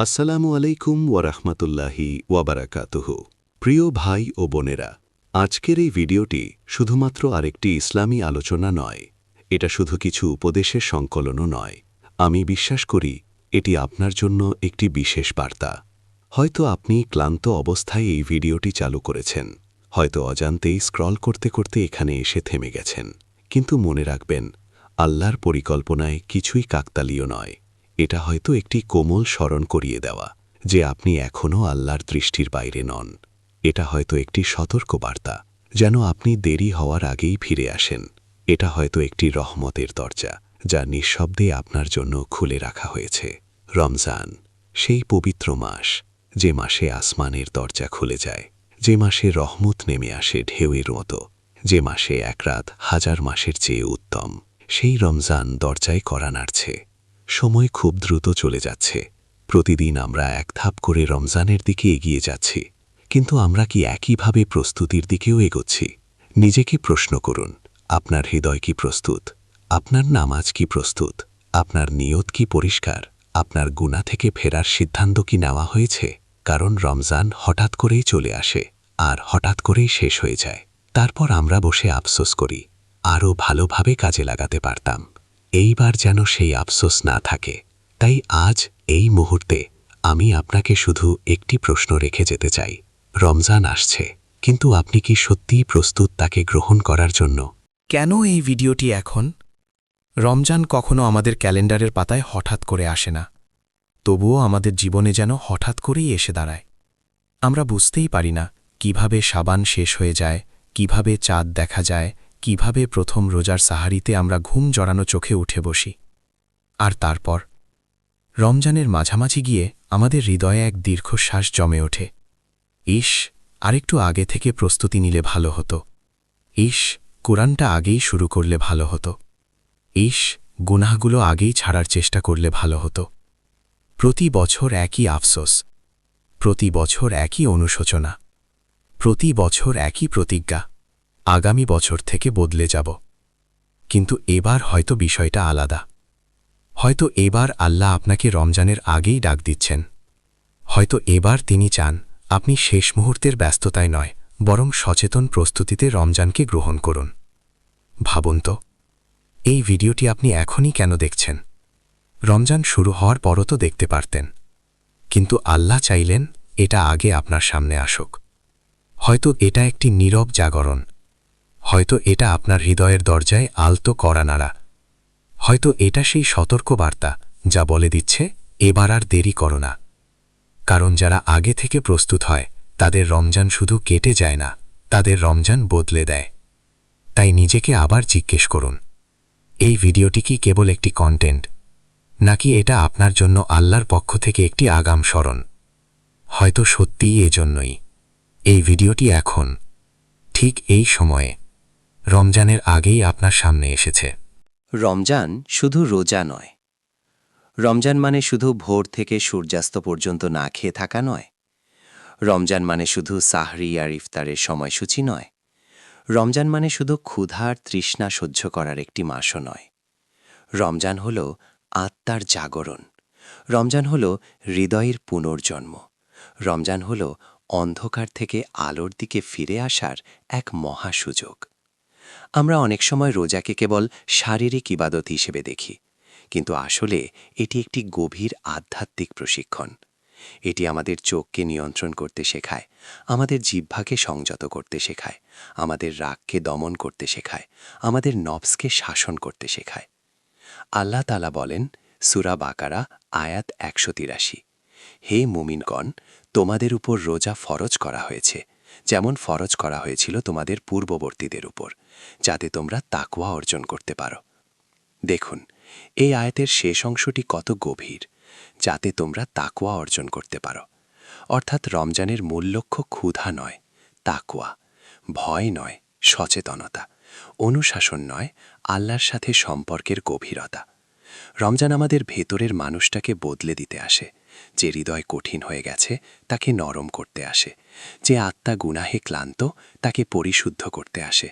আসসালামু আলাইকুম ওয়ারাহমাতুল্লাহি ওয়াবারাকাতুহ প্রিয় ভাই ও বোনেরা, আজকের এই ভিডিওটি শুধুমাত্র আরেকটি ইসলামী আলোচনা নয়, এটা শুধু কিছু উপদেশের সংকলনও নয়। আমি বিশ্বাস করি, এটি আপনার জন্য একটি বিশেষ বার্তা। হয়তো আপনি ক্লান্ত অবস্থায় এই ভিডিওটি চালু করেছেন, হয়তো অজান্তেই স্ক্রল করতে করতে এখানে এসে থেমে গেছেন, কিন্তু মনে রাখবেন, আল্লাহর পরিকল্পনায় কিছুই কাকতালীয় নয়। এটা হয়তো একটি কোমল স্মরণ করিয়ে দেওয়া যে আপনি এখনও আল্লাহর দৃষ্টির বাইরে নন। এটা হয়তো একটি সতর্ক বার্তা যেন আপনি দেরি হওয়ার আগেই ফিরে আসেন। এটা হয়তো একটি রহমতের দরজা, যা নিঃশব্দে আপনার জন্য খুলে রাখা হয়েছে। রমজান, সেই পবিত্র মাস, যে মাসে আসমানের দরজা খুলে যায়, যে মাসে রহমত নেমে আসে ঢেউয়ের মতো, যে মাসে এক রাত হাজার মাসের চেয়ে উত্তম, সেই রমজান দরজায় করা নাড়ছে। সময় খুব দ্রুত চলে যাচ্ছে। প্রতিদিন আমরা এক ধাপ করে রমজানের দিকে এগিয়ে যাচ্ছি। কিন্তু আমরা কি একইভাবে প্রস্তুতির দিকেও এগোচ্ছি? নিজেকে প্রশ্ন করুন, আপনার হৃদয় কি প্রস্তুত? আপনার নামাজ কি প্রস্তুত? আপনার নিয়ত কি পরিষ্কার? আপনার গুণা থেকে ফেরার সিদ্ধান্ত কি নেওয়া হয়েছে? কারণ রমজান হঠাৎ করেই চলে আসে, আর হঠাৎ করেই শেষ হয়ে যায়। তারপর আমরা বসে আফসোস করি, আরও ভালোভাবে কাজে লাগাতে পারতাম। এইবার যেন সেই আফসোস না থাকে। তাই আজ এই মুহূর্তে আমি আপনাকে শুধু একটি প্রশ্ন রেখে যেতে চাই। রমজান আসছে, কিন্তু আপনি কি সত্যিই প্রস্তুত তাকে গ্রহণ করার জন্য? কেন এই ভিডিওটি এখন? রমজান কখনো আমাদের ক্যালেন্ডারের পাতায় হঠাৎ করে আসে না। তবুও আমাদের জীবনে যেন হঠাৎ করেই এসে দাঁড়ায়। আমরা বুঝতেই পারি না কীভাবে সাবান শেষ হয়ে যায়, কীভাবে চাঁদ দেখা যায় কীভাবে প্রথম রোজার সাহারিতে আমরা ঘুম জড়ানো চোখে উঠে বসি। আর তারপর? রমজানের মাঝামাঝি গিয়ে আমাদের হৃদয়ে এক দীর্ঘশ্বাস জমে ওঠে। ইস আরেকটু আগে থেকে প্রস্তুতি নিলে ভালো হতো। ইস কোরআনটা আগেই শুরু করলে ভালো হতো। ইস গুনাহগুলো আগেই ছাড়ার চেষ্টা করলে ভালো হতো। প্রতি বছর একই আফসোস। প্রতি বছর একই অনুশোচনা। প্রতি বছর একই প্রতিজ্ঞা। আগামী বছর থেকে বদলে যাব। কিন্তু এবার হয়তো বিষয়টা আলাদা। হয়তো এবার আল্লাহ আপনাকে রমজানের আগেই ডাক দিচ্ছেন। হয়তো এবার তিনি চান, আপনি শেষ মুহূর্তের ব্যস্ততায় নয়, বরং সচেতন প্রস্তুতিতে রমজানকে গ্রহণ করুন। ভাবুন তো, এই ভিডিওটি আপনি এখনই কেন দেখছেন? রমজান শুরু হওয়ার পরও তো দেখতে পারতেন। কিন্তু আল্লাহ চাইলেন এটা আগে আপনার সামনে আসুক। হয়তো এটা একটি নীরব জাগরণ হয়তো এটা আপনার হৃদয়ের দরজায় আলতো করা নাড়া। হয়তো এটা সেই সতর্ক বার্তা, যা বলে দিচ্ছে, এবার আর দেরি করো না। কারণ যারা আগে থেকে প্রস্তুত হয়, তাদের রমজান শুধু কেটে যায় না, তাদের রমজান বদলে দেয়। তাই নিজেকে আবার জিজ্ঞেস করুন, এই ভিডিওটি কি কেবল একটি কন্টেন্ট নাকি এটা আপনার জন্য আল্লাহর পক্ষ থেকে একটি আগাম স্মরণ? হয়তো সত্যিই এজন্যই। এই ভিডিওটি এখন, ঠিক এই সময়ে। রমজানের আগেই আপনার সামনে এসেছে। রমজান শুধু রোজা নয়। রমজান মানে শুধু ভোর থেকে সূর্যাস্ত পর্যন্ত না খেয়ে থাকা নয়। রমজান মানে শুধু সাহরি আর ইফতারের সময়সূচি নয়। রমজান মানে শুধু ক্ষুধার তৃষ্ণা সহ্য করার একটি মাসও নয়। রমজান হল আত্মার জাগরণ। রমজান হল হৃদয়ের পুনর্জন্ম। রমজান হল অন্ধকার থেকে আলোর দিকে ফিরে আসার এক মহা সুযোগ। আমরা অনেক সময় রোজাকে কেবল শারীরিক ইবাদত হিসেবে দেখি, কিন্তু আসলে এটি একটি গভীর আধ্যাত্মিক প্রশিক্ষণ। এটি আমাদের চোখকে নিয়ন্ত্রণ করতে শেখায়, আমাদের জিহ্বাকে সংযত করতে শেখায়, আমাদের রাগকে দমন করতে শেখায়, আমাদের নবসকে শাসন করতে শেখায়। আল্লাহ তালা বলেন, সুরা বাকারা, আয়াত একশো তিরাশি, হে মুমিনগণ, তোমাদের উপর রোজা ফরজ করা হয়েছে যেমন ফরজ করা হয়েছিল তোমাদের পূর্ববর্তীদের উপর, যাতে তোমরা তাকুয়া অর্জন করতে পারো। দেখুন, এই আয়াতের শেষ অংশটি কত গভীর, যাতে তোমরা তাকুয়া অর্জন করতে পারো। অর্থাৎ রমজানের মূল লক্ষ্য ক্ষুধা নয় তাকুয়া ভয় নয়, সচেতনতা। অনুশাসন নয়, আল্লাহর সাথে সম্পর্কের গভীরতা। রমজান আমাদের ভেতরের মানুষটাকে বদলে দিতে আসে। যে হৃদয় কঠিন হয়ে গেছে, তাকে নরম করতে আসে। যে আত্মা গুনাহে ক্লান্ত, তাকে পরিশুদ্ধ করতে আসে।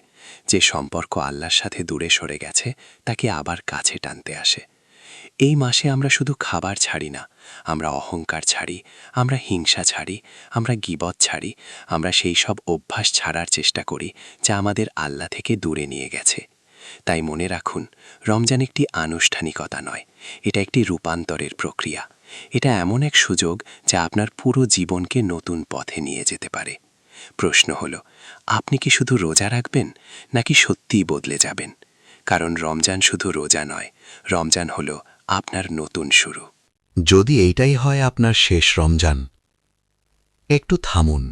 যে সম্পর্ক আল্লাহর সাথে দূরে সরে গেছে, তাকে আবার কাছে টানতে আসে। এই মাসে আমরা শুধু খাবার ছাড়ি না, আমরা অহংকার ছাড়ি, আমরা হিংসা ছাড়ি, আমরা গিবত ছাড়ি, আমরা সেই সব অভ্যাস ছাড়ার চেষ্টা করি যা আমাদের আল্লাহ থেকে দূরে নিয়ে গেছে। তাই মনে রাখুন, রমজান একটি আনুষ্ঠানিকতা নয়, এটা একটি রূপান্তরের প্রক্রিয়া। এটা এমন এক সুযোগ যা আপনার পুরো জীবনকে নতুন পথে নিয়ে যেতে পারে। প্রশ্ন হলো, আপনি কি শুধু রোজা রাখবেন, নাকি সত্যিই বদলে যাবেন? কারণ রমজান শুধু রোজা নয়, রমজান হল আপনার নতুন শুরু। যদি এইটাই হয় আপনার শেষ রমজান, একটু থামুন,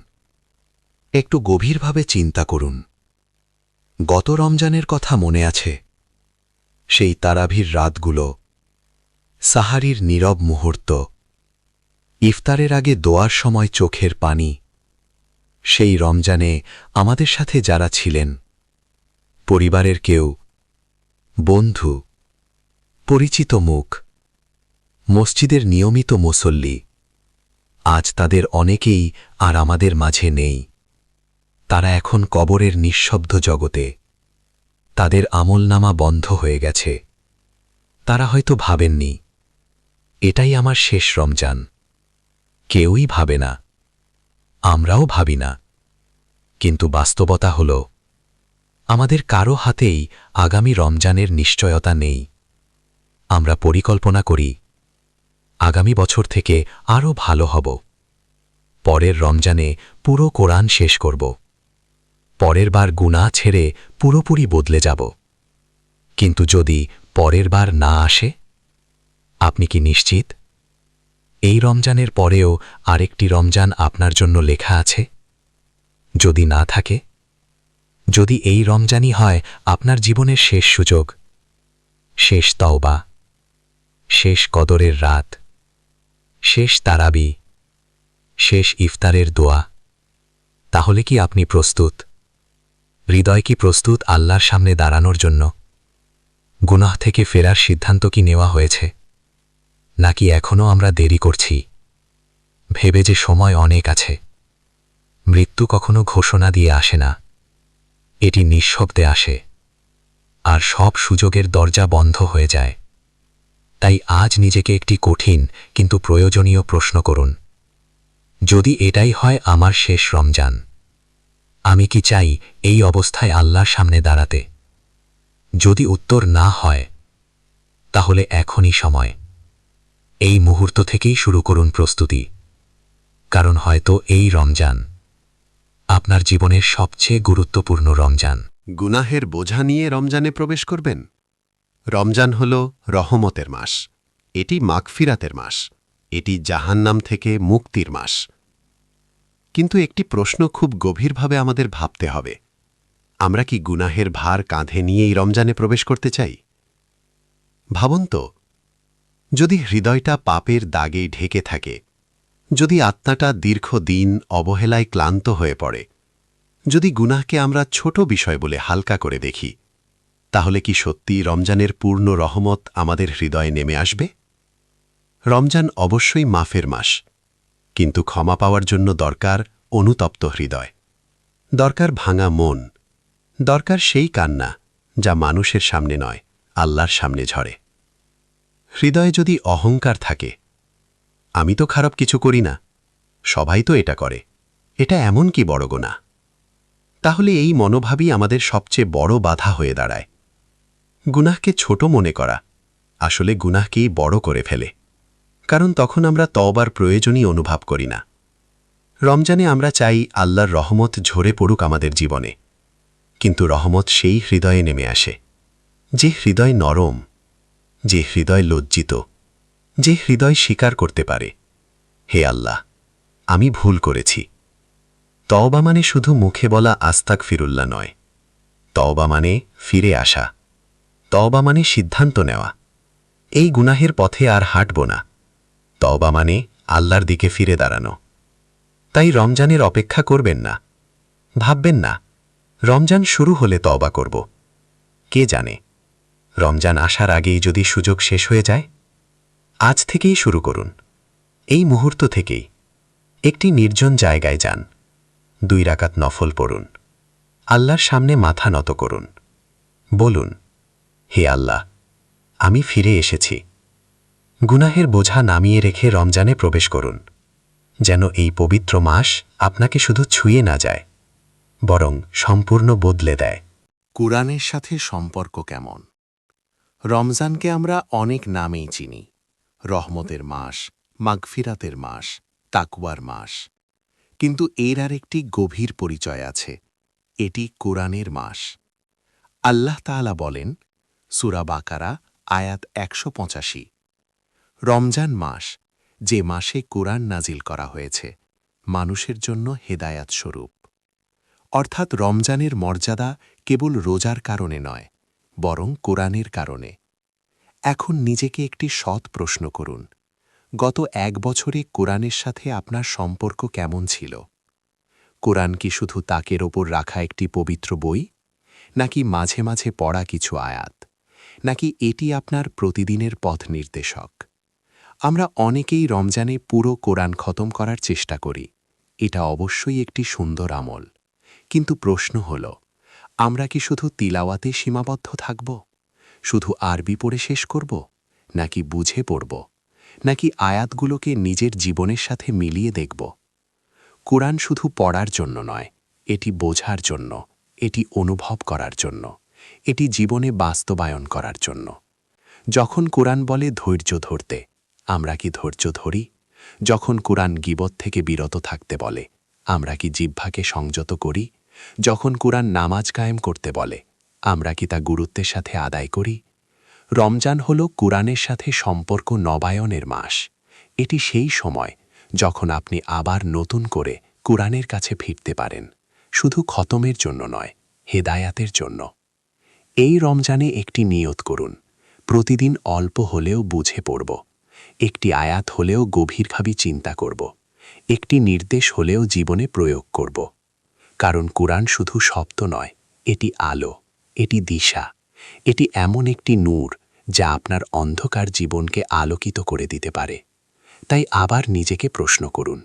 একটু গভীরভাবে চিন্তা করুন। গত রমজানের কথা মনে আছে, সেই তারাভির রাতগুলো সাহারির নীরব মুহূর্ত। ইফতারের আগে দোয়ার সময় চোখের পানি। সেই রমজানে আমাদের সাথে যারা ছিলেন, পরিবারের কেউ, বন্ধু, পরিচিত মুখ, মসজিদের নিয়মিত মুসল্লি, আজ তাদের অনেকেই আর আমাদের মাঝে নেই। তারা এখন কবরের নিঃশব্দ জগতে। তাদের আমলনামা বন্ধ হয়ে গেছে। তারা হয়তো ভাবেননি এটাই আমার শেষ রমজান। কেউই ভাবে না। আমরাও ভাবি না। কিন্তু বাস্তবতা হল, আমাদের কারও হাতেই আগামী রমজানের নিশ্চয়তা নেই। আমরা পরিকল্পনা করি, আগামী বছর থেকে আরও ভালো হব। পরের রমজানে পুরো কোরআন শেষ করব। পরের বার গুণা ছেড়ে পুরোপুরি বদলে যাব। কিন্তু যদি পরের বার না আসে আপনি কি নিশ্চিত? এই রমজানের পরেও আরেকটি রমজান আপনার জন্য লেখা আছে। যদি না থাকে, যদি এই রমজানই হয় আপনার জীবনের শেষ সুযোগ, শেষ তওবা, শেষ কদরের রাত, শেষ তারাবি, শেষ ইফতারের দোয়া, তাহলে কি আপনি প্রস্তুত? হৃদয় কি প্রস্তুত আল্লাহর সামনে দাঁড়ানোর জন্য? গুনাহ থেকে ফেরার সিদ্ধান্ত কি নেওয়া হয়েছে? নাকি এখনও আমরা দেরি করছি? ভেবে যে সময় অনেক আছে। মৃত্যু কখনো ঘোষণা দিয়ে আসে না। এটি নিঃশব্দে আসে। আর সব সুযোগের দরজা বন্ধ হয়ে যায়। তাই আজ নিজেকে একটি কঠিন কিন্তু প্রয়োজনীয় প্রশ্ন করুন। যদি এটাই হয় আমার শেষ রমজান, আমি কি চাই এই অবস্থায় আল্লাহর সামনে দাঁড়াতে? যদি উত্তর না হয়, তাহলে এখনই সময়। এই মুহূর্ত থেকেই শুরু করুন প্রস্তুতি। কারণ হয়তো এই রমজান আপনার জীবনের সবচেয়ে গুরুত্বপূর্ণ রমজান। গুনাহের বোঝা নিয়ে রমজানে প্রবেশ করবেন? রমজান হল রহমতের মাস। এটি মাগফিরাতের মাস। এটি জাহান্নাম থেকে মুক্তির মাস। কিন্তু একটি প্রশ্ন খুব গভীরভাবে আমাদের ভাবতে হবে। আমরা কি গুনাহের ভার কাঁধে নিয়েই রমজানে প্রবেশ করতে চাই? ভাবুন তো যদি হৃদয়টা পাপের দাগে ঢেকে থাকে, যদি আত্মাটা দীর্ঘদিন অবহেলায় ক্লান্ত হয়ে পড়ে, যদি গুনাহকে আমরা ছোট বিষয় বলে হালকা করে দেখি, তাহলে কি সত্যি রমজানের পূর্ণ রহমত আমাদের হৃদয়ে নেমে আসবে? রমজান অবশ্যই মাফের মাস, কিন্তু ক্ষমা পাওয়ার জন্য দরকার অনুতপ্ত হৃদয়। দরকার ভাঙা মন, দরকার সেই কান্না যা মানুষের সামনে নয়, আল্লাহর সামনে ঝরে। হৃদয়ে যদি অহংকার থাকে, আমি তো খারাপ কিছু করি না, সবাই তো এটা করে। এটা এমন কি বড় গোনা? তাহলে এই মনোভাবই আমাদের সবচেয়ে বড় বাধা হয়ে দাঁড়ায়। গুনাহকে ছোট মনে করা আসলে গুনাহকেই বড় করে ফেলে। কারণ তখন আমরা তবার প্রয়োজনই অনুভব করি না। রমজানে আমরা চাই আল্লাহর রহমত ঝরে পড়ুক আমাদের জীবনে। কিন্তু রহমত সেই হৃদয়ে নেমে আসে। যে হৃদয় নরম যে হৃদয় লজ্জিত, যে হৃদয় স্বীকার করতে পারে। হে আল্লাহ, আমি ভুল করেছি। তওবা মানে শুধু মুখে বলা আস্তাক ফিরুল্লা নয়। তওবা মানে ফিরে আসা। তওবা মানে সিদ্ধান্ত নেওয়া। এই গুনাহের পথে আর হাঁটব না। তওবা মানে আল্লাহর দিকে ফিরে দাঁড়ানো। তাই রমজানের অপেক্ষা করবেন না। ভাববেন না, রমজান শুরু হলে তওবা করব। কে জানে? রমজান আসার আগেই যদি সুযোগ শেষ হয়ে যায়, আজ থেকেই শুরু করুন। এই মুহূর্ত থেকেই একটি নির্জন জায়গায় যান। দুই রাকাত নফল পড়ুন। আল্লাহর সামনে মাথা নত করুন। বলুন, হে আল্লাহ, আমি ফিরে এসেছি। গুনাহের বোঝা নামিয়ে রেখে রমজানে প্রবেশ করুন। যেন এই পবিত্র মাস আপনাকে শুধু ছুঁয়ে না যায়, বরং সম্পূর্ণ বদলে দেয়। কুরআনের সাথে সম্পর্ক কেমন? রমজানকে আমরা অনেক নামেই চিনি। রহমতের মাস, মাগফিরাতের মাস তাকুয়ার মাস। কিন্তু এর আর একটি গভীর পরিচয় আছে, এটি কোরআনের মাস। আল্লাহ তাআলা বলেন, সুরা বাকারা, আয়াত একশো পঁচাশি। রমজান মাস, যে মাসে কোরআন নাজিল করা হয়েছে, মানুষের জন্য হেদায়াত স্বরূপ। অর্থাৎ রমজানের মর্যাদা কেবল রোজার কারণে নয় বরং কোরআনের কারণে। এখন নিজেকে একটি সৎ প্রশ্ন করুন। গত এক বছরে কোরআনের সাথে আপনার সম্পর্ক কেমন ছিল? কোরআন কি শুধু তাকের ওপর রাখা একটি পবিত্র বই? নাকি মাঝে মাঝে পড়া কিছু আয়াত? নাকি এটি আপনার প্রতিদিনের পথ নির্দেশক? আমরা অনেকেই রমজানে পুরো কোরআন খতম করার চেষ্টা করি। এটা অবশ্যই একটি সুন্দর আমল। কিন্তু প্রশ্ন হল আমরা কি শুধু তিলাওয়াতে সীমাবদ্ধ থাকব? শুধু আরবি পড়ে শেষ করব? নাকি বুঝে পড়ব? নাকি আয়াতগুলোকে নিজের জীবনের সাথে মিলিয়ে দেখব? কোরআন শুধু পড়ার জন্য নয়, এটি বোঝার জন্য, এটি অনুভব করার জন্য, এটি জীবনে বাস্তবায়ন করার জন্য। যখন কোরআন বলে ধৈর্য ধরতে, আমরা কি ধৈর্য ধরি? যখন কোরআন গিবত থেকে বিরত থাকতে বলে, আমরা কি জিহ্বাকে সংযত করি? যখন কোরআন নামাজ কায়েম করতে বলে, আমরা কি তা গুরুত্বের সাথে আদায় করি? রমজান হল কোরআনের সাথে সম্পর্ক নবায়নের মাস। এটি সেই সময় যখন আপনি আবার নতুন করে কোরআনের কাছে ফিরতে পারেন, শুধু খতমের জন্য নয়, হেদায়াতের জন্য। এই রমজানে একটি নিয়ত করুন, প্রতিদিন অল্প হলেও বুঝে পড়ব, একটি আয়াত হলেও গভীরভাবে চিন্তা করব, একটি নির্দেশ হলেও জীবনে প্রয়োগ করব। কারণ কোরআন শুধু শব্দ নয়, এটি আলো, এটি দিশা, এটি এমন একটি নূর যা আপনার অন্ধকার জীবনকে আলোকিত করে দিতে পারে। তাই আবার নিজেকে প্রশ্ন করুন,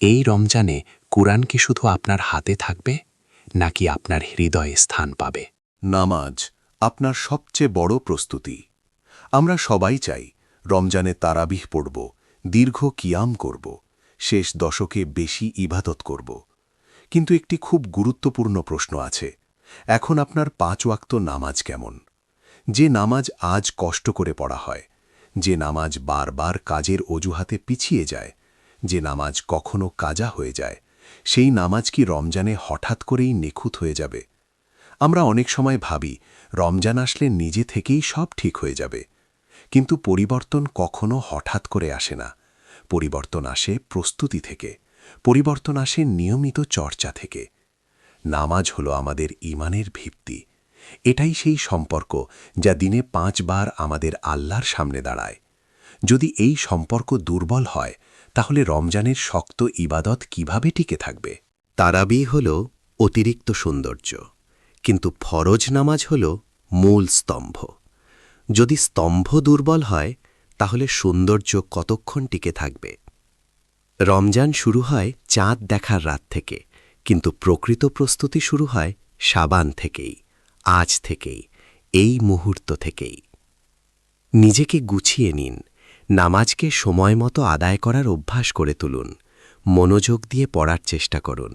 এই রমজানে কোরআন কি শুধু আপনার হাতে থাকবে, নাকি আপনার হৃদয়ে স্থান পাবে? নামাজ আপনার সবচেয়ে বড় প্রস্তুতি। আমরা সবাই চাই রমজানে তারাবিহ পড়ব, দীর্ঘ কিয়াম করব, শেষ দশকে বেশি ইবাদত করব। কিন্তু একটি খুব গুরুত্বপূর্ণ প্রশ্ন আছে। এখন আপনার পাঁচ ওয়াক্ত নামাজ কেমন? যে নামাজ আজ কষ্ট করে পড়া হয়, যে নামাজ বারবার কাজের অজুহাতে পিছিয়ে যায়, যে নামাজ কখনো কাজা হয়ে যায়, সেই নামাজ কি রমজানে হঠাৎ করেই নিখুঁত হয়ে যাবে? আমরা অনেক সময় ভাবি, রমজান আসলে নিজে থেকেই সব ঠিক হয়ে যাবে। কিন্তু পরিবর্তন কখনো হঠাৎ করে আসে না। পরিবর্তন আসে প্রস্তুতি থেকে। পরিবর্তন আসে নিয়মিত চর্চা থেকে। নামাজ হলো আমাদের ইমানের ভিত্তি। এটাই সেই সম্পর্ক যা দিনে পাঁচবার আমাদের আল্লাহর সামনে দাঁড়ায়। যদি এই সম্পর্ক দুর্বল হয়, তাহলে রমজানের শক্ত ইবাদত কীভাবে টিকে থাকবে? তারাবি হল অতিরিক্ত সৌন্দর্য, কিন্তু ফরজ নামাজ হল মূল স্তম্ভ। যদি স্তম্ভ দুর্বল হয়, তাহলে সৌন্দর্য কতক্ষণ টিকে থাকবে? রমজান শুরু হয় চাঁদ দেখার রাত থেকে, কিন্তু প্রকৃত প্রস্তুতি শুরু হয় সাবান থেকেই, আজ থেকেই, এই মুহূর্ত থেকেই। নিজেকে গুছিয়ে নিন, নামাজকে সময় মতো আদায় করার অভ্যাস করে তুলুন, মনোযোগ দিয়ে পড়ার চেষ্টা করুন,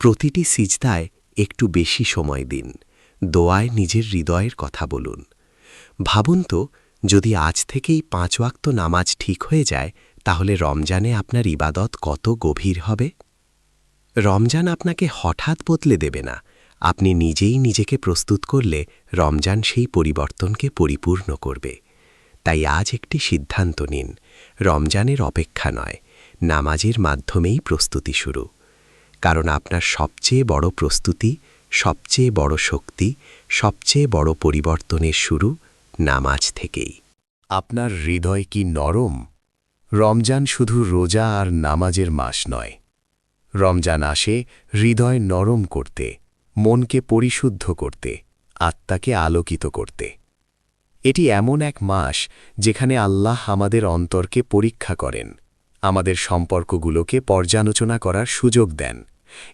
প্রতিটি সিজদায় একটু বেশি সময় দিন, দোয়ায় নিজের হৃদয়ের কথা বলুন। ভাবুন তো, যদি আজ থেকেই পাঁচ ওয়াক্ত নামাজ ঠিক হয়ে যায় তাহলে রমজানে আপনার ইবাদত কত গভীর হবে? রমজান আপনাকে হঠাৎ বদলে দেবে না। আপনি নিজেই নিজেকে প্রস্তুত করলে রমজান সেই পরিবর্তনকে পরিপূর্ণ করবে। তাই আজ একটি সিদ্ধান্ত নিন। রমজানের অপেক্ষা নয়, নামাজের মাধ্যমেই প্রস্তুতি শুরু। কারণ আপনার সবচেয়ে বড় প্রস্তুতি, সবচেয়ে বড় শক্তি, সবচেয়ে বড় পরিবর্তনের শুরু নামাজ থেকেই। আপনার হৃদয় কি নরম? রমজান শুধু রোজা আর নামাজের মাস নয়। রমজান আসে হৃদয় নরম করতে, মনকে পরিশুদ্ধ করতে, আত্মাকে আলোকিত করতে। এটি এমন এক মাস যেখানে আল্লাহ আমাদের অন্তরকে পরীক্ষা করেন, আমাদের সম্পর্কগুলোকে পর্যালোচনা করার সুযোগ দেন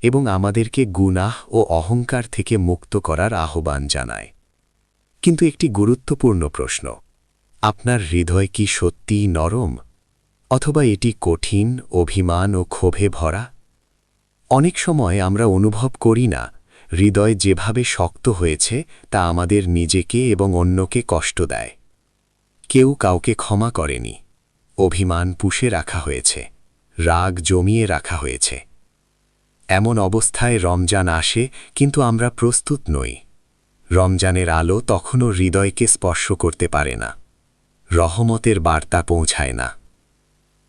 এবং আমাদেরকে গুনাহ ও অহংকার থেকে মুক্ত করার আহ্বান জানায়। কিন্তু একটি গুরুত্বপূর্ণ প্রশ্ন, আপনার হৃদয় কি সত্যিই নরম? অথবা এটি কঠিন, অভিমান ও ক্ষোভে ভরা? অনেক সময় আমরা অনুভব করি না, হৃদয় যেভাবে শক্ত হয়েছে, তা আমাদের নিজেকে এবং অন্যকে কষ্ট দেয়। কেউ কাউকে ক্ষমা করেনি। অভিমান পুষে রাখা হয়েছে। রাগ জমিয়ে রাখা হয়েছে। এমন অবস্থায় রমজান আসে, কিন্তু আমরা প্রস্তুত নই। রমজানের আলো তখনও হৃদয়কে স্পর্শ করতে পারে না। রহমতের বার্তা পৌঁছায় না।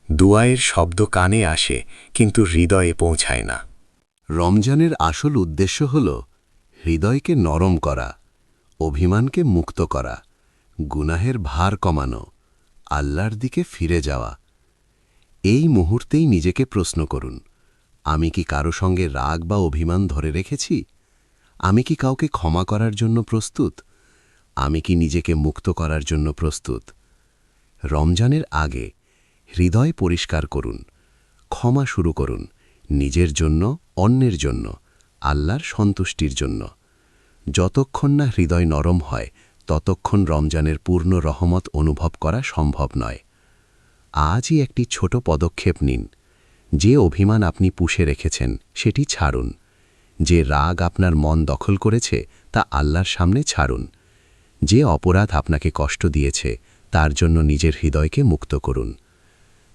দুয়ায়ের শব্দ কানে আসে, কিন্তু হৃদয়ে পৌঁছায় না। রমজানের আসল উদ্দেশ্য হল হৃদয়কে নরম করা, অভিমানকে মুক্ত করা, গুনাহের ভার কমানো, আল্লাহর দিকে ফিরে যাওয়া। এই মুহূর্তেই নিজেকে প্রশ্ন করুন, আমি কি কারও সঙ্গে রাগ বা অভিমান ধরে রেখেছি? আমি কি কাউকে ক্ষমা করার জন্য প্রস্তুত? আমি কি নিজেকে মুক্ত করার জন্য প্রস্তুত? রমজানের আগে হৃদয় পরিষ্কার করুন, ক্ষমা শুরু করুন, নিজের জন্য, অন্যের জন্য, আল্লাহর সন্তুষ্টির জন্য। যতক্ষণ না হৃদয় নরম হয়, ততক্ষণ রমজানের পূর্ণ রহমত অনুভব করা সম্ভব নয়। আজই একটি ছোট পদক্ষেপ নিন। যে অভিমান আপনি পুষে রেখেছেন, সেটি ছাড়ুন। যে রাগ আপনার মন দখল করেছে, তা আল্লাহর সামনে ছাড়ুন। যে অপরাধ আপনাকে কষ্ট দিয়েছে, তার জন্য নিজের হৃদয়কে মুক্ত করুন।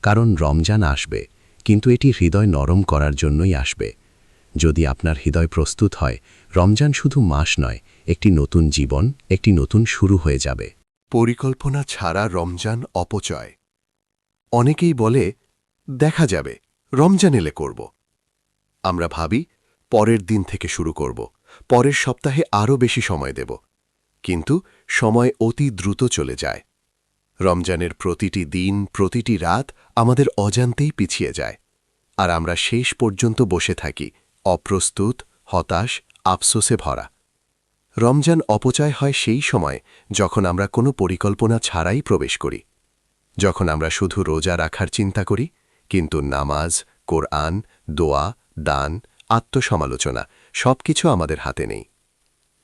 কারণ রমজান আসবে, কিন্তু এটি হৃদয় নরম করার জন্যই আসবে। যদি আপনার হৃদয় প্রস্তুত হয়, রমজান শুধু মাস নয়, একটি নতুন জীবন, একটি নতুন শুরু হয়ে যাবে। পরিকল্পনা ছাড়া রমজান অপচয়। অনেকেই বলে, দেখা যাবে, রমজান এলে করব। আমরা ভাবি, পরের দিন থেকে শুরু করব, পরের সপ্তাহে আরও বেশি সময় দেব। কিন্তু সময় অতি দ্রুত চলে যায়। রমজানের প্রতিটি দিন, প্রতিটি রাত আমাদের অজান্তেই পিছিয়ে যায়। আর আমরা শেষ পর্যন্ত বসে থাকি, অপ্রস্তুত, হতাশ, আফসোসে ভরা। রমজান অপচয় হয় সেই সময় যখন আমরা কোনো পরিকল্পনা ছাড়াই প্রবেশ করি। যখন আমরা শুধু রোজা রাখার চিন্তা করি, কিন্তু নামাজ, কোরআন, দোয়া, দান, আত্মসমালোচনা সবকিছু আমাদের হাতে নেই।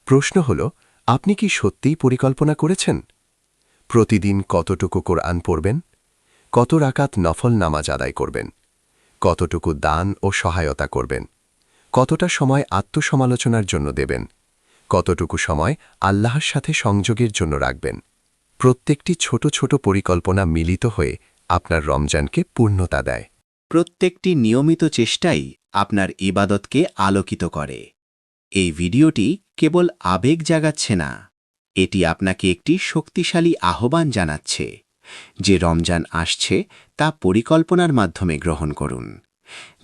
প্রশ্ন হল, আপনি কি সত্যিই পরিকল্পনা করেছেন? প্রতিদিন কতটুকু কোরআন পড়বেন? কত রাকাত নফল নামাজ আদায় করবেন? কতটুকু দান ও সহায়তা করবেন? কতটা সময় আত্মসমালোচনার জন্য দেবেন? কতটুকু সময় আল্লাহর সাথে সংযোগের জন্য রাখবেন? প্রত্যেকটি ছোট ছোট পরিকল্পনা মিলিত হয়ে আপনার রমজানকে পূর্ণতা দেয়। প্রত্যেকটি নিয়মিত চেষ্টাই আপনার ইবাদতকে আলোকিত করে। এই ভিডিওটি কেবল আবেগ জাগাচ্ছে না। এটি আপনাকে একটি শক্তিশালী আহ্বান জানাচ্ছে। যে রমজান আসছে, তা পরিকল্পনার মাধ্যমে গ্রহণ করুন।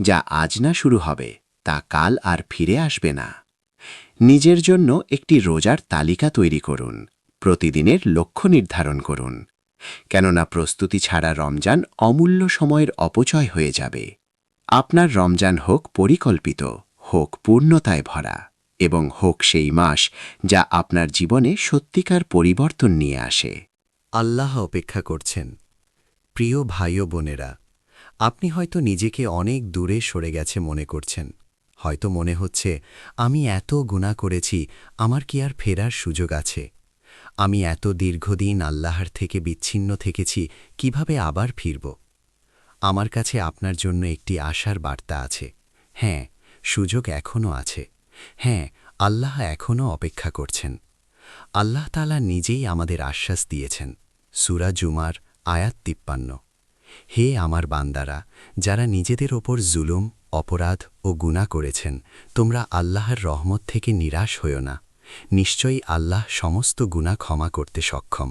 যা আজ না শুরু হবে, তা কাল আর ফিরে আসবে না। নিজের জন্য একটি রোজার তালিকা তৈরি করুন। প্রতিদিনের লক্ষ্য নির্ধারণ করুন। কেননা প্রস্তুতি ছাড়া রমজান অমূল্য সময়ের অপচয় হয়ে যাবে। আপনার রমজান হোক পরিকল্পিত, হোক পূর্ণতায় ভরা। এবং হোক সেই মাস যা আপনার জীবনে সত্যিকার পরিবর্তন নিয়ে আসে। আল্লাহ অপেক্ষা করছেন। প্রিয় ভাই ও বোনেরা, আপনি হয়তো নিজেকে অনেক দূরে সরে গেছে মনে করছেন। হয়তো মনে হচ্ছে, আমি এত গুণা করেছি, আমার কি আর ফেরার সুযোগ আছে? আমি এত দীর্ঘদিন আল্লাহর থেকে বিচ্ছিন্ন থেকেছি, কীভাবে আবার ফিরব? আমার কাছে আপনার জন্য একটি আশার বার্তা আছে। হ্যাঁ সুযোগ এখনও আছে। হ্যাঁ আল্লাহ এখনও অপেক্ষা করছেন। আল্লাহ তালা নিজেই আমাদের আশ্বাস দিয়েছেন, সুরা জুমার আয়াত তিপ্পান্ন। হে আমার বান্দারা, যারা নিজেদের ওপর জুলুম, অপরাধ ও গুণা করেছেন, তোমরা আল্লাহর রহমত থেকে নিরাশ হইও না। নিশ্চয়ই আল্লাহ সমস্ত গুণা ক্ষমা করতে সক্ষম।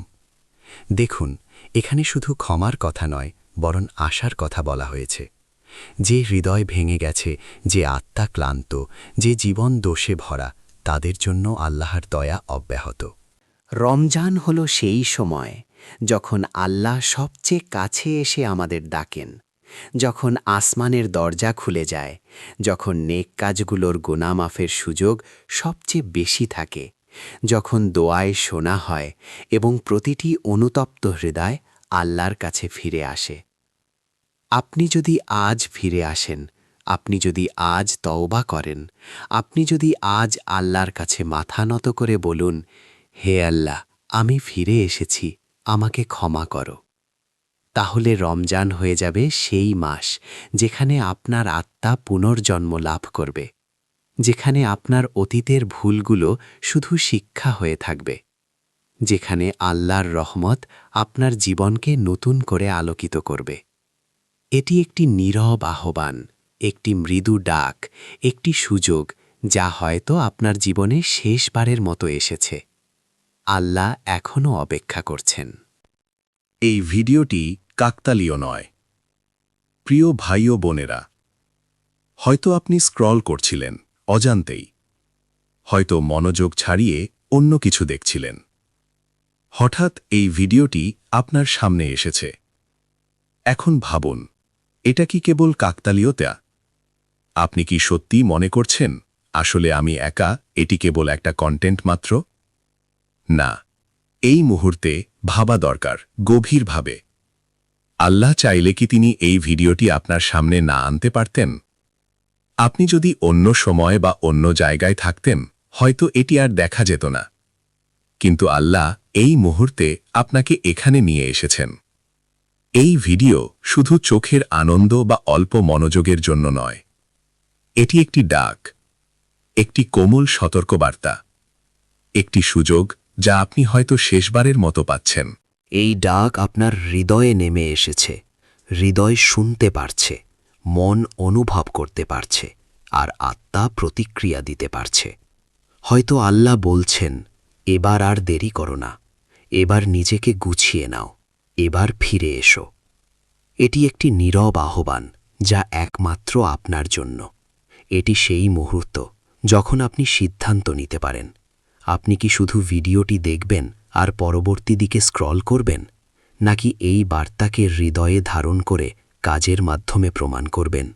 দেখুন, এখানে শুধু ক্ষমার কথা নয়, বরং আশার কথা বলা হয়েছে। যে হৃদয় ভেঙে গেছে, যে আত্মা ক্লান্ত, যে জীবন দোষে ভরা, তাদের জন্য আল্লাহর দয়া অব্যাহত। রমজান হল সেই সময় যখন আল্লাহ সবচেয়ে কাছে এসে আমাদের ডাকেন, যখন আসমানের দরজা খুলে যায়, যখন নেক কাজগুলোর গুনামাফের সুযোগ সবচেয়ে বেশি থাকে, যখন দোয়ায় শোনা হয় এবং প্রতিটি অনুতপ্ত হৃদয় আল্লাহর কাছে ফিরে আসে। আপনি যদি আজ ফিরে আসেন, আপনি যদি আজ তওবা করেন, আপনি যদি আজ আল্লাহর কাছে মাথা নত করে বলুন, হে আল্লাহ, আমি ফিরে এসেছি, আমাকে ক্ষমা করো। তাহলে রমজান হয়ে যাবে সেই মাস যেখানে আপনার আত্মা পুনর্জন্ম লাভ করবে, যেখানে আপনার অতীতের ভুলগুলো শুধু শিক্ষা হয়ে থাকবে, যেখানে আল্লাহর রহমত আপনার জীবনকে নতুন করে আলোকিত করবে। এটি একটি নীরব আহ্বান, একটি মৃদু ডাক, একটি সুযোগ যা হয়তো আপনার জীবনে শেষবারের মতো এসেছে। আল্লাহ এখনও অপেক্ষা করছেন। এই ভিডিওটি কাকতালীয় নয়। প্রিয় ভাই ও বোনেরা, হয়তো আপনি স্ক্রল করছিলেন অজান্তেই। হয়তো মনোযোগ ছাড়িয়ে অন্য কিছু দেখছিলেন। হঠাৎ এই ভিডিওটি আপনার সামনে এসেছে। এখন ভাবুন এটা কি কেবল কাকতালীয়তা আপনি কি সত্যি মনে করছেন, আসলে আমি একা, এটি কেবল একটা কন্টেন্ট মাত্র? না। এই মুহূর্তে ভাবা দরকার, গভীরভাবে। আল্লাহ চাইলে কি তিনি এই ভিডিওটি আপনার সামনে না আনতে পারতেন? আপনি যদি অন্য সময় বা অন্য জায়গায় থাকতেন, হয়তো এটি আর দেখা যেত না। কিন্তু আল্লাহ এই মুহূর্তে আপনাকে এখানে নিয়ে এসেছেন। এই ভিডিও শুধু চোখের আনন্দ বা অল্প মনোযোগের জন্য নয়। এটি একটি ডাক, একটি কোমল সতর্কবার্তা, একটি সুযোগ যা আপনি হয়তো শেষবারের মতো পাচ্ছেন। এই ডাক আপনার হৃদয়ে নেমে এসেছে, হৃদয় শুনতে পারছে, মন অনুভব করতে পারছে, আর আত্মা প্রতিক্রিয়া দিতে পারছে। হয়তো আল্লাহ বলছেন, এবার আর দেরি করো না, এবার নিজেকে গুছিয়ে নাও। এবার ফিরে এসো। এটি একটি নীরব আহ্বান, যা একমাত্র আপনার জন্য। এটি সেই মুহূর্ত, যখন আপনি সিদ্ধান্ত নিতে পারেন। আপনি কি শুধু ভিডিওটি দেখবেন আর পরবর্তী দিকে স্ক্রল করবেন? নাকি এই বার্তাকে হৃদয়ে ধারণ করে কাজের মাধ্যমে প্রমাণ করবেন?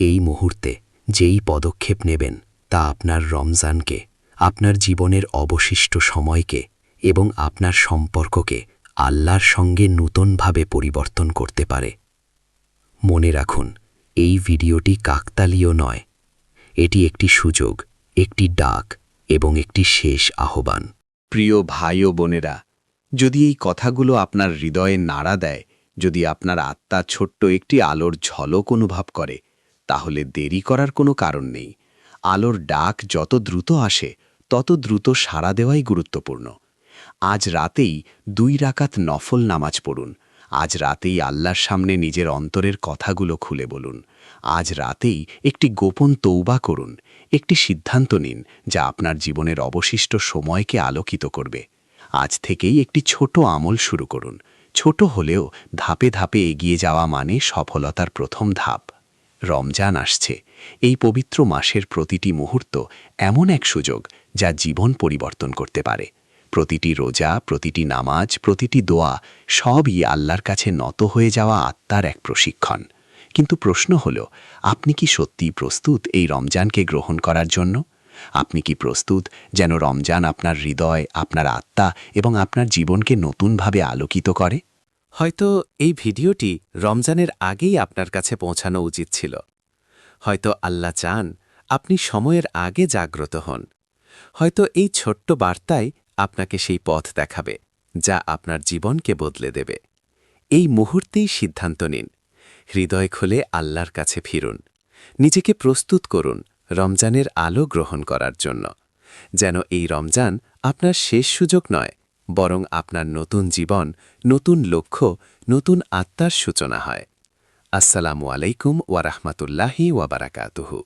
এই মুহূর্তে যেই পদক্ষেপ নেবেন, তা আপনার রমজানকে, আপনার জীবনের অবশিষ্ট সময়কে এবং আপনার সম্পর্ককে আল্লাহর সঙ্গে নূতনভাবে পরিবর্তন করতে পারে। মনে রাখুন, এই ভিডিওটি কাকতালীয় নয়। এটি একটি সুযোগ, একটি ডাক এবং একটি শেষ আহ্বান। প্রিয় ভাই ও বোনেরা, যদি এই কথাগুলো আপনার হৃদয়ে নাড়া দেয়, যদি আপনার আত্মা ছোট্ট একটি আলোর ঝলক অনুভব করে, তাহলে দেরি করার কোনো কারণ নেই। আলোর ডাক যত দ্রুত আসে, তত দ্রুত সাড়া দেওয়াই গুরুত্বপূর্ণ। আজ রাতেই দুই রাকাত নফল নামাজ পড়ুন। আজ রাতেই আল্লাহর সামনে নিজের অন্তরের কথাগুলো খুলে বলুন। আজ রাতেই একটি গোপন তৌবা করুন। একটি সিদ্ধান্ত নিন যা আপনার জীবনের অবশিষ্ট সময়কে আলোকিত করবে। আজ থেকেই একটি ছোট আমল শুরু করুন। ছোট হলেও ধাপে ধাপে এগিয়ে যাওয়া মানে সফলতার প্রথম ধাপ। রমজান আসছে। এই পবিত্র মাসের প্রতিটি মুহূর্ত এমন এক সুযোগ যা জীবন পরিবর্তন করতে পারে। প্রতিটি রোজা, প্রতিটি নামাজ, প্রতিটি দোয়া সবই আল্লাহর কাছে নত হয়ে যাওয়া আত্মার এক প্রশিক্ষণ। কিন্তু প্রশ্ন হল, আপনি কি সত্যি প্রস্তুত এই রমজানকে গ্রহণ করার জন্য? আপনি কি প্রস্তুত যেন রমজান আপনার হৃদয়, আপনার আত্মা এবং আপনার জীবনকে নতুনভাবে আলোকিত করে? হয়তো এই ভিডিওটি রমজানের আগেই আপনার কাছে পৌঁছানো উচিত ছিল। হয়তো আল্লাহ চান আপনি সময়ের আগে জাগ্রত হন। হয়তো এই ছোট্ট বার্তাই আপনাকে সেই পথ দেখাবে, যা আপনার জীবনকে বদলে দেবে। এই মুহূর্তেই সিদ্ধান্ত নিন। হৃদয় খুলে আল্লাহর কাছে ফিরুন। নিজেকে প্রস্তুত করুন রমজানের আলো গ্রহণ করার জন্য। যেন এই রমজান আপনার শেষ সুযোগ নয়, বরং আপনার নতুন জীবন, নতুন লক্ষ্য, নতুন আত্মার সূচনা হয়। আসসালামু আলাইকুম ওয়ারাহমাতুল্লাহি ওয়াবারাকাতুহু